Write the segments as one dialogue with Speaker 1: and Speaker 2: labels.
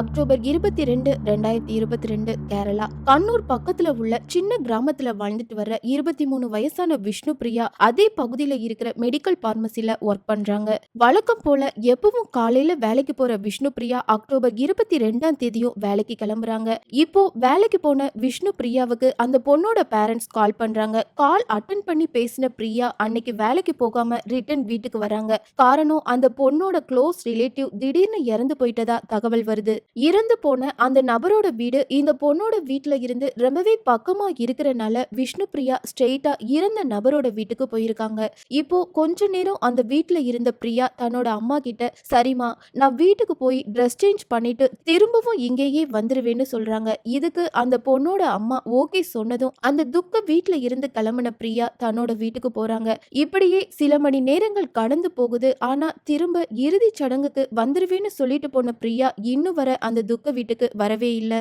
Speaker 1: October இருபத்தி ரெண்டு ரெண்டாயிரத்தி இருபத்தி ரெண்டு கேரளா. கண்ணூர் பக்கத்துல உள்ள சின்ன கிராமத்துல வாழ்ந்துட்டு வர்ற இருபத்தி மூணு வயசான விஷ்ணு பிரியா அதே பகுதியில இருக்கிற மெடிக்கல் பார்மசில ஒர்க் பண்றாங்க. வழக்கம் போல எப்பவும் காலையில வேலைக்கு போற விஷ்ணு பிரியா அக்டோபர் இருபத்தி ரெண்டாம் தேதியும் வேலைக்கு கிளம்புறாங்க. இப்போ வேலைக்கு போன விஷ்ணு பிரியாவுக்கு அந்த பொண்ணோட பேரண்ட்ஸ் கால் பண்றாங்க. கால் அட்டன் பண்ணி பேசின பிரியா அன்னைக்கு வேலைக்கு போகாம ரிட்டர்ன் வீட்டுக்கு வராங்க. காரணம் அந்த பொண்ணோட க்ளோஸ் ரிலேட்டிவ் திடீர்னு இறந்து போயிட்டதா தகவல் வருது. இறந்து போன அந்த நபரோட வீடு இந்த பொண்ணோட வீட்டில் இருந்து ரொம்பவே பக்கமா இருக்கிறனால விஷ்ணு பிரியா ஸ்ட்ரெயிட்டா இறந்த நபரோட வீட்டுக்கு போயிருக்காங்க. இப்போ கொஞ்ச நேரம் அந்த வீட்டில் இருந்த பிரியா தன்னோட அம்மா கிட்ட சரிம்மா நான் வீட்டுக்கு போய் ட்ரெஸ் சேஞ்ச் பண்ணிட்டு திரும்பவும் இங்கேயே வந்துருவேன்னு சொல்றாங்க. இதுக்கு அந்த பொண்ணோட அம்மா ஓகே சொன்னதும் அந்த துக்க வீட்டில் இருந்து கிளம்பின பிரியா தன்னோட வீட்டுக்கு போறாங்க. இப்படியே சில மணி நேரங்கள் கடந்து போகுது. ஆனா திரும்ப இறுதி சடங்குக்கு வந்துருவேன்னு சொல்லிட்டு போன பிரியா இன்னும் வர அந்த துக்க வீட்டுக்கு வரவே இல்லை.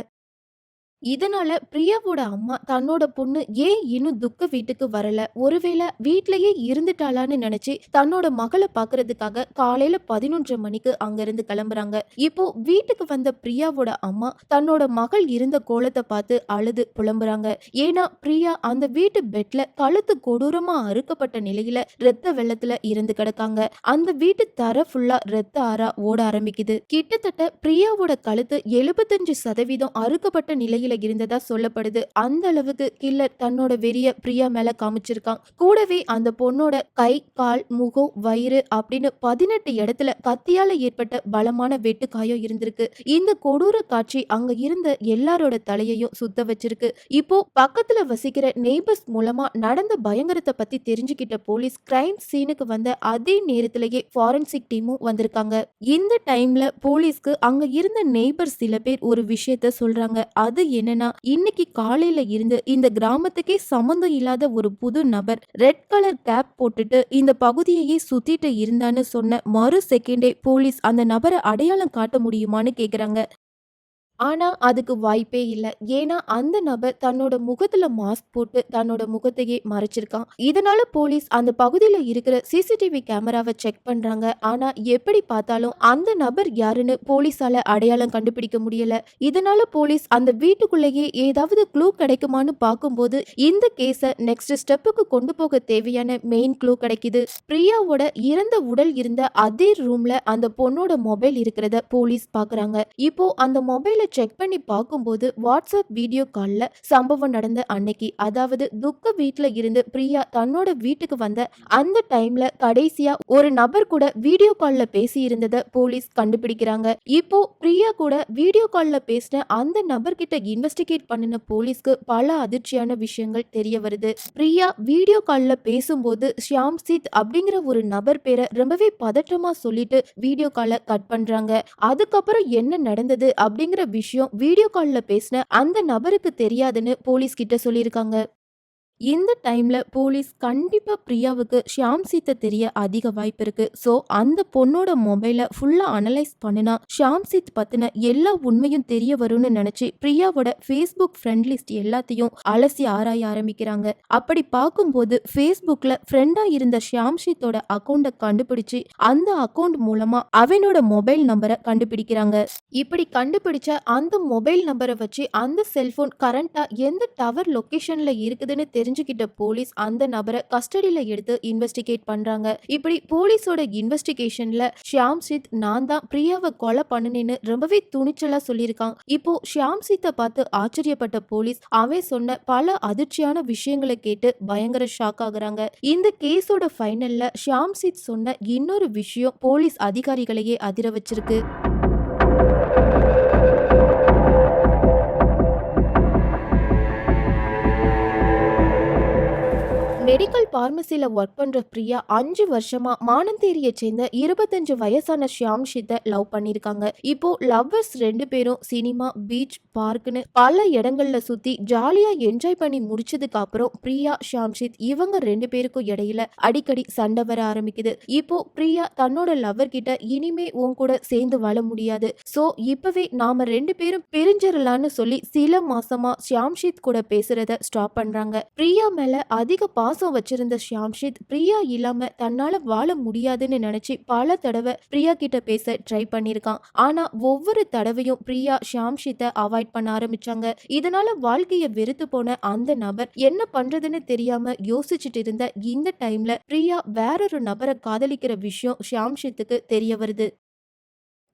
Speaker 1: இதனால பிரியாவோட அம்மா தன்னோட பொண்ணு ஏன் இன்னும் துக்க வீட்டுக்கு வரல? ஒருவேளை வீட்லயே இருந்துட்டாளான்னு நினைச்சு தன்னோட மகளை பாக்குறதுக்காக காலையில பதினொன்றரை மணிக்கு அங்கிருந்து கிளம்புறாங்க. இப்போ வீட்டுக்கு வந்த பிரியாவோட அம்மா தன்னோட மகள் இருந்த கோலத்தை பார்த்து அழுது புலம்புறாங்க. ஏன்னா பிரியா அந்த வீட்டு பெட்ல கழுத்து கொடூரமா அறுக்கப்பட்ட நிலையில ரத்த வெள்ளத்துல இருந்து கிடக்காங்க. அந்த வீட்டு தர ஃபுல்லா ரத்த ஆறா ஓட ஆரம்பிக்குது. கிட்டத்தட்ட பிரியாவோட கழுத்து எழுபத்தஞ்சு சதவீதம் அறுக்கப்பட்ட நிலையில இருந்ததா சொல்லப்படுது. அந்த அளவுக்கு கில்லர் தன்னோட வெறிய பிரியா மேல காமிச்சிருக்கான். கூடவே அந்த பொண்ணோட கை கால் முகம் வயிறு அப்படின்னு பதினெட்டு இடத்துல கத்தியால ஏற்பட்ட பலமான வெட்டுக்காயம் இருந்திருக்கு. இந்த கொடூர காட்சி அங்க இருந்த எல்லாரோட தலையையும் சுத்த வச்சிருக்கு. இப்போ பக்கத்துல வசிக்கிற நெய்பர்ஸ் மூலமா நடந்த பயங்கரத்தை பத்தி தெரிஞ்சுக்கிட்ட போலீஸ் கிரைம் சீனுக்கு வந்த அதே நேரத்திலேயே ஃபாரன்சிக் டீமும் வந்திருக்காங்க. இந்த டைம்ல போலீஸ்க்கு அங்க இருந்த நெய்பர் சில பேர் ஒரு விஷயத்த சொல்றாங்க. அது என்னன்னா இன்னைக்கு காலையில இருந்து இந்த கிராமத்துக்கே சம்மந்தம் இல்லாத ஒரு புது நபர் ரெட் கலர் கேப் போட்டுட்டு இந்த பகுதியையே சுத்திட்டு இருந்தான்னு சொன்ன மறு செகண்டே போலீஸ் அந்த நபரை அடையாளம் காட்ட முடியுமான்னு கேக்குறாங்க. ஆனா அதுக்கு வாய்ப்பே இல்ல. ஏன்னா, அந்த நபர் தன்னோட முகத்துல மாஸ்க் போட்டு தன்னோட முகத்தையே மறைச்சிருக்கான். இதனால போலீஸ் அந்த பகுதியில இருக்கிற சிசிடிவி கேமராவ செக் பண்றாங்க. ஆனா, எப்படி பார்த்தாலும் அந்த நபர் யாருன்னு போலீஸால அடையாளம் கண்டுபிடிக்க முடியல. இதனால போலீஸ் அந்த வீட்டுக்குள்ளேயே ஏதாவது க்ளூ கிடைக்குமான்னு பார்க்கும்போது, இந்த கேஸ நெக்ஸ்ட் ஸ்டெப்புக்கு கொண்டு போக தேவையான மெயின் க்ளூ கிடைக்குது. பிரியாவோட இறந்த உடல் இருந்த அதே ரூம்ல அந்த பொண்ணோட மொபைல் இருக்கிறத போலீஸ் பார்க்குறாங்க. இப்போ அந்த மொபைல செக் பண்ணி பார்க்கும்போது வாட்ஸ்அப் வீடியோ காலில் சம்பவம் நடந்த அன்னைக்கு அதாவது துக்க வீட்டில் இருந்து பிரியா தன்னோட வீட்டுக்கு வந்த அந்த டைம்ல கடைசியா ஒரு நபர் கூட வீடியோ காலில் பேசி இருந்ததை போலீஸ் கண்டுபிடிக்கிறாங்க. இப்போ பிரியா கூட வீடியோ காலில் பேசின அந்த நபர் கிட்ட இன்வெஸ்டிகேட் பண்ணின போலீஸ்க்கு பல அதிர்ச்சியான விஷயங்கள் தெரிய வருது. பிரியா வீடியோ காலில் பேசும்போது ஷியாம் சித் அப்படிங்கிற ஒரு நபர் பேரை ரொம்பவே பதற்றமா சொல்லிட்டு வீடியோ காலை கட் பண்றாங்க. அதுக்கப்புறம் என்ன நடந்தது அப்படிங்கிற விஷயம் வீடியோ காலில் பேசின அந்த நபருக்கு தெரியாதுன்னு போலீஸ் கிட்ட சொல்லியிருக்காங்க. இந்த டைமில் போலீஸ் கண்டிப்பாக பிரியாவுக்கு ஷியாம் சீத்தை தெரிய அதிக வாய்ப்பு இருக்கு. ஸோ அந்த பொண்ணோட மொபைலை ஃபுல்லாக அனலைஸ் பண்ணினா ஷியாம் சீத் பற்றின எல்லா உண்மையும் தெரிய வரும்னு நினச்சி பிரியாவோட ஃபேஸ்புக் ஃப்ரெண்ட் லிஸ்ட் எல்லாத்தையும் அலசி ஆராய ஆரம்பிக்கிறாங்க. அப்படி பார்க்கும்போது ஃபேஸ்புக்கில் ஃப்ரெண்டாக இருந்த ஷியாம் சீத்தோட அக்கௌண்ட்டை கண்டுபிடிச்சு அந்த அக்கௌண்ட் மூலமாக அவனோட மொபைல் நம்பரை கண்டுபிடிக்கிறாங்க. இப்படி கண்டுபிடிச்ச அந்த மொபைல் நம்பரை வச்சு அந்த செல்ஃபோன் கரண்ட்டாக எந்த டவர் லொக்கேஷனில் இருக்குதுன்னு தெரிஞ்சு தெரிஞ்சுக்கிட்ட போலீஸ் அந்த நபரை கஸ்டடியில எடுத்து இன்வெஸ்டிகேட் பண்றாங்க. இப்படி போலீஸோட இன்வெஸ்டிகேஷன்ல ஷியாம் சித் நான் தான் பிரியாவை கொலை பண்ணுனேன்னு ரொம்பவே துணிச்சலா சொல்லியிருக்கான். இப்போ ஷியாம் சித்தை பார்த்து ஆச்சரியப்பட்ட போலீஸ் அவன் சொன்ன பல அதிர்ச்சியான விஷயங்களை கேட்டு பயங்கர ஷாக் ஆகுறாங்க. இந்த கேஸோட ஃபைனல்ல ஷியாம் சித் சொன்ன இன்னொரு விஷயம் போலீஸ் அதிகாரிகளையே அதிர வச்சிருக்கு. மெடிக்கல் பார்மசியில் ஒர்க் பண்ணுற பிரியா அஞ்சு வருஷமா மானந்தேரியை சேர்ந்த இருபத்தஞ்சு வயசான ஷியாம் ஷித்தை லவ் பண்ணியிருக்காங்க. இப்போ லவ்வர்ஸ் ரெண்டு பேரும் சினிமா பீச் பார்க்னு பல இடங்கள்ல சுத்தி ஜாலியா என்ஜாய் பண்ணி முடிச்சதுக்கு அப்புறம் பிரியா ஷியாம் இவங்க ரெண்டு பேருக்கும் இடையில அடிக்கடி சண்டை வர ஆரம்பிக்குது. இப்போ பிரியா தன்னோட லவ்வர் கிட்ட இனிமே உன் கூட சேர்ந்து வாழ முடியாது. சோ இப்பவே நாம ரெண்டு பேரும் பிரிஞ்சிடலான்னு சொல்லி சில மாசமா ஷியாம்ஷித் கூட பேசுறத ஸ்டாப் பண்றாங்க. பிரியா மேல அதிக பாசம் பாசம் வச்சிருந்த ஷியாம்ஷித் பிரியா இல்லாம தன்னால வாழ முடியாதுன்னு நினைச்சு பல தடவை பிரியா கிட்ட பேச ட்ரை பண்ணிருக்கான். ஆனா ஒவ்வொரு தடவையும் பிரியா ஷியாம்ஷித்தை அவாய்ட் பண்ண ஆரம்பிச்சாங்க. இதனால வாழ்க்கைய வெறுத்து போன அந்த நபர் என்ன பண்றதுன்னு தெரியாம யோசிச்சுட்டு இருந்த இந்த டைம்ல பிரியா வேறொரு நபரை காதலிக்கிற விஷயம் ஷியாம்ஷித்துக்கு தெரிய வருது.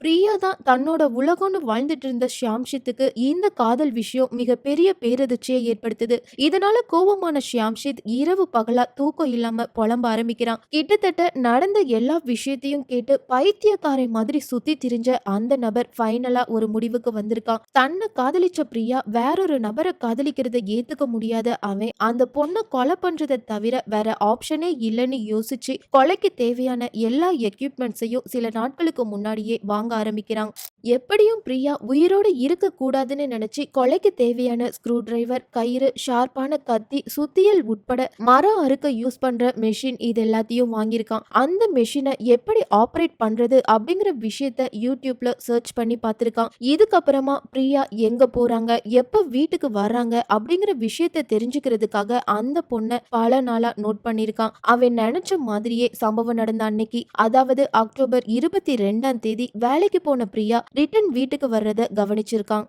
Speaker 1: பிரியா தான் தன்னோட உலகம்னு வாழ்ந்துட்டு இருந்த ஷியாம்ஷித்துக்கு இந்த காதல் விஷயம் மிகப்பெரிய பேரதிர்ச்சியை ஏற்படுத்துது. இதனால கோபமான ஷியாம்ஷித் இரவு பகலா தூக்கம் இல்லாம புலம்ப ஆரம்பிக்கிறான். கிட்டத்தட்ட நடந்த எல்லா விஷயத்தையும் கேட்டு பைத்தியக்காரை மாதிரி சுத்தி திரிஞ்ச அந்த நபர் ஃபைனலா ஒரு முடிவுக்கு வந்திருக்கான். தன்னை காதலிச்ச பிரியா வேறொரு நபரை காதலிக்கிறத ஏத்துக்க முடியாத அவன் அந்த பொண்ணை கொலை பண்றதை தவிர வேற ஆப்ஷனே இல்லைன்னு யோசிச்சு கொலைக்கு தேவையான எல்லா எக்யூப்மெண்ட்ஸையும் சில நாட்களுக்கு முன்னாடியே வாங்க ஆரம்பிக்கிறான் எப்படியும் பிரியா உயிரோடு இருக்கக்கூடாதுன்னு நினச்சி நினைச்சு கொலைக்கு தேவையான ஸ்க்ரூ டிரைவர் கயிறு ஷார்ப்பான கத்தி சுத்தியல் உட்பட மரம் அறுக்க யூஸ் பண்ற மெஷின் இது எல்லாத்தையும் வாங்கியிருக்கான். அந்த மெஷினை எப்படி ஆப்ரேட் பண்றது அப்படிங்கிற விஷயத்த யூடியூப்ல சர்ச் பண்ணி பார்த்திருக்கான். இதுக்கப்புறமா பிரியா எங்க போறாங்க எப்ப வீட்டுக்கு வர்றாங்க அப்படிங்கிற விஷயத்த தெரிஞ்சுக்கிறதுக்காக அந்த பொண்ணை பல நாளா நோட் பண்ணியிருக்கான். அவன் நினைச்ச மாதிரியே சம்பவம் நடந்த அன்னைக்கு அதாவது அக்டோபர் இருபத்தி ரெண்டாம் தேதி வேலைக்கு போன பிரியா ரிட்டன் வீட்டுக்கு வர்றத கவனிச்சிருக்கான்.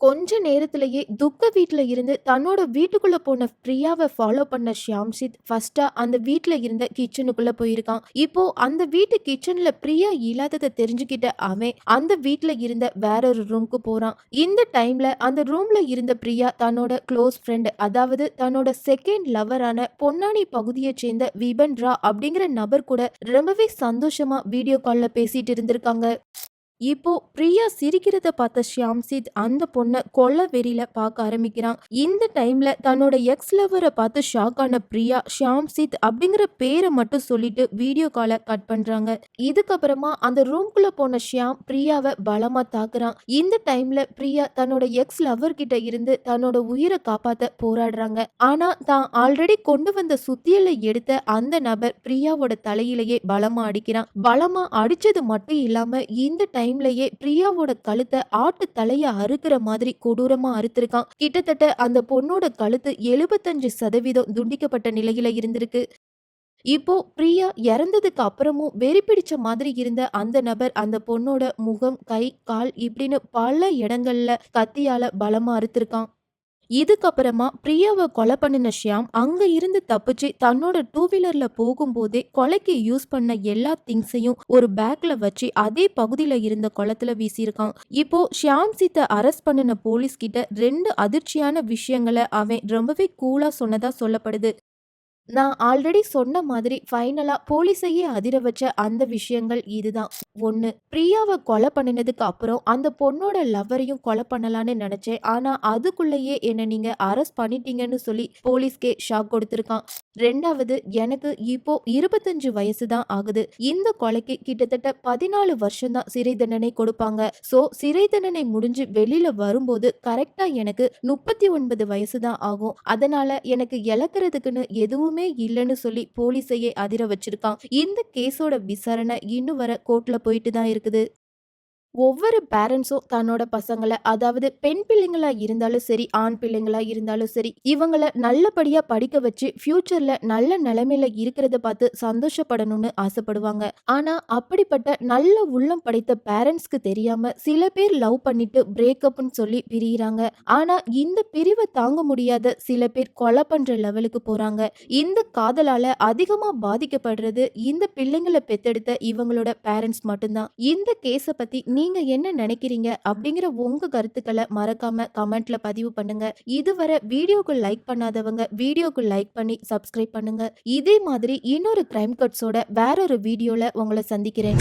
Speaker 1: கொஞ்ச நேரத்திலேயே துக்க வீட்டில் இருந்து தன்னோட வீட்டுக்குள்ள போன பிரியாவை ஃபாலோ பண்ண ஷியாம்சித் ஃபர்ஸ்டா அந்த வீட்டில் இருந்த கிச்சனுக்குள்ள போயிருக்கான். இப்போ அந்த வீட்டு கிச்சன்ல பிரியா இல்லாததை தெரிஞ்சுக்கிட்ட அவன் அந்த வீட்டில் இருந்த வேறொரு ரூம்க்கு போறான். இந்த டைம்ல அந்த ரூம்ல இருந்த பிரியா தன்னோட க்ளோஸ் ஃப்ரெண்ட் அதாவது தன்னோட செகண்ட் லவரான பொன்னானி பகுதியை சேர்ந்த விபன் ரா அப்படிங்கிற நபர் கூட ரொம்பவே சந்தோஷமா வீடியோ கால்ல பேசிட்டு இருந்திருக்காங்க. இப்போ பிரியா சிரிக்கிறத பார்த்த ஷியாம்சித் அந்த பொண்ணை கொல்ல வெறியில பார்க்க ஆரம்பிக்கிறான். இந்த டைம்ல தன்னோட எக்ஸ் லவரை பார்த்து ஷாக் ஆன பிரியா ஷியாம்சித் அப்படிங்கிற பேரை மட்டும் சொல்லிட்டு வீடியோ காலை கட் பண்றாங்க. இதுக்கப்புறமா அந்த ரூம்குள்ள போன ஷியாம் பிரியாவை பலமா தாக்குறான். இந்த டைம்ல பிரியா தன்னோட எக்ஸ் லவர் கிட்ட இருந்து தன்னோட உயிரை காப்பாத்த போராடுறாங்க. ஆனா தான் ஆல்ரெடி கொண்டு வந்த சுத்தியலை எடுத்த அந்த நபர் பிரியாவோட தலையிலேயே பலமா அடிக்கிறான். பலமா அடிச்சது மட்டும் இல்லாம இந்த டைம் டைம்லயே பிரியாவோட கழுத்தை ஆட்டு தலைய அறுக்கிற மாதிரி கொடூரமா அறுத்திருக்கான். கிட்டத்தட்ட அந்த பொண்ணோட கழுத்து எழுபத்தஞ்சு சதவீதம் துண்டிக்கப்பட்ட நிலையில இருந்திருக்கு. இப்போ பிரியா இறந்ததுக்கு அப்புறமும் வெறி பிடிச்ச மாதிரி இருந்த அந்த நபர் அந்த பொண்ணோட முகம் கை கால் இப்படின்னு பல இடங்கள்ல கத்தியால பலமா அறுத்திருக்கான். இதுக்கப்புறமா பிரியாவை கொலை பண்ணின ஷியாம் அங்க இருந்து தப்பிச்சு தன்னோட டூ வீலர்ல போகும்போதே கொலைக்கு யூஸ் பண்ண எல்லா திங்ஸையும் ஒரு பேக்ல வச்சு அதே பகுதியில இருந்த குளத்துல வீசியிருக்கான். இப்போ ஷியாம் சீத்தை அரெஸ்ட் பண்ணின போலீஸ் கிட்ட ரெண்டு அதிர்ச்சியான விஷயங்களை அவன் ரொம்பவே கூலா சொன்னதா சொல்லப்படுது. நான் ஆல்ரெடி சொன்ன மாதிரி ஃபைனலா போலீஸையே அதிர வச்ச அந்த விஷயங்கள் இதுதான். ஒன்று பிரியாவை கொலை பண்ணினதுக்கு அப்புறம் அந்த பொண்ணோட லவ்வரையும் கொலை பண்ணலான்னு நினச்சேன். ஆனால் அதுக்குள்ளேயே என்னை நீங்கள் அரெஸ்ட் பண்ணிட்டீங்கன்னு சொல்லி போலீஸ்க்கே ஷாக் கொடுத்துருக்கான். ரெண்டாவது எனக்கு இப்போ இருபத்தஞ்சு வயசு தான் ஆகுது. இந்த கொலைக்கு கிட்டத்தட்ட பதினாலு வருஷம் தான் சிறை தண்டனை கொடுப்பாங்க. ஸோ சிறை தண்டனை முடிஞ்சு வெளியில வரும்போது கரெக்டா எனக்கு முப்பத்தி ஒன்பது வயசு தான் ஆகும். அதனால எனக்கு இழக்கிறதுக்குன்னு எதுவுமே இல்லைன்னு சொல்லி போலீஸையே அதிர வச்சிருக்கான். இந்த கேஸோட விசாரணை இன்னும் வர கோர்ட்ல போயிட்டு தான் இருக்குது. ஒவ்வொரு பேரண்ட்ஸும் தன்னோட பசங்களை அதாவது பெண் பிள்ளைங்களா இருந்தாலும் சரி ஆண் பிள்ளைங்களா இருந்தாலும் சரி இவங்கள நல்லபடியா படிக்க வச்சு ஃபியூச்சர்ல நல்ல நிலைமையில இருக்கிறத பார்த்து சந்தோஷப்படணும்னு ஆசைப்படுவாங்க. ஆனா அப்படிப்பட்ட நல்ல உள்ளம் படைத்த பேரண்ட்ஸ்க்கு தெரியாம சில பேர் லவ் பண்ணிட்டு பிரேக்கப்னு சொல்லி பிரியிறாங்க. ஆனா இந்த பிரிவை தாங்க முடியாத சில பேர் கொலை பண்ற லெவலுக்கு போறாங்க. இந்த காதலால அதிகமா பாதிக்கப்படுறது இந்த பிள்ளைங்களை பெத்தெடுத்த இவங்களோட பேரண்ட்ஸ் மட்டும்தான். இந்த கேஸை பத்தி நீங்க என்ன நினைக்கிறீங்க? அப்படிங்கிற உங்க கருத்துக்களை மறக்காம கமெண்ட்ல பதிவு பண்ணுங்க. இதுவரை வீடியோக்கு லைக் பண்ணாதவங்க வீடியோக்கு லைக் பண்ணி சப்ஸ்கிரைப் பண்ணுங்க. இதே மாதிரி இன்னொரு கிரைம் கட்ஸோட வேற ஒரு வீடியோல உங்களை சந்திக்கிறேன்.